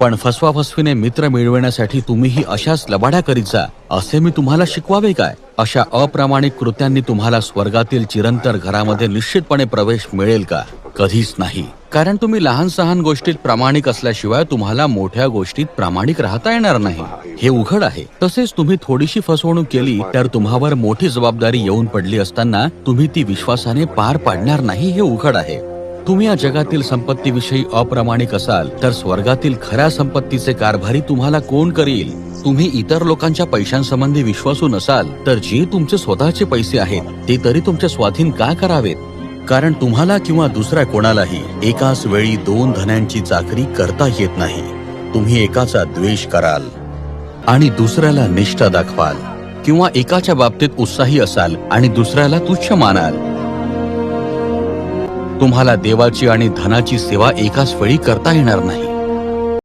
पण फसवाफसवीने मित्र मिळविण्यासाठी तुम्हीही अशाच लबाड्या करीत जा असे मी तुम्हाला शिकवावे काय? अशा अप्रामाणिक कृत्यांनी तुम्हाला स्वर्गातील चिरंतर घरामध्ये निश्चितपणे प्रवेश मिळेल का? कधीच नाही. कारण तुम्ही लहान सहान गोष्टीत प्रामाणिक असल्याशिवाय तुम्हाला मोठ्या गोष्टीत प्रामाणिक राहता येणार नाही. हे उघड आहे. तसेच तुम्ही थोडीशी फसवणूक केली तर तुम्हावर मोठी जबाबदारी येऊन पडली असताना तुम्ही ती विश्वासाने पार पाडणार नाही हे उघड आहे. तुम्ही या जगातील संपत्तीविषयी अप्रामाणिक असाल तर स्वर्गातील खऱ्या संपत्तीचे कारभारी तुम्हाला कोण करील? तुम्ही इतर लोकांच्या पैशांसंबंधी विश्वासू नसाल तर जे तुमचे स्वतःचे पैसे आहेत ते तरी तुमच्या स्वाधीन का करावेत? कारण तुम्हाला किंवा दुसऱ्या कोणालाही एकाच वेळी दोन धन्यांची चाकरी करता येत नाही. तुम्ही एकाचा द्वेष कराल आणि दुसऱ्याला निष्ठा दाखवाल. किंवा एकाच्या बाबतीत उत्साही असाल आणि दुसऱ्याला तुच्छ मानाल. तुम्हाला देवाची आणि धनाची सेवा एकाच वेळी करता येणार नाही.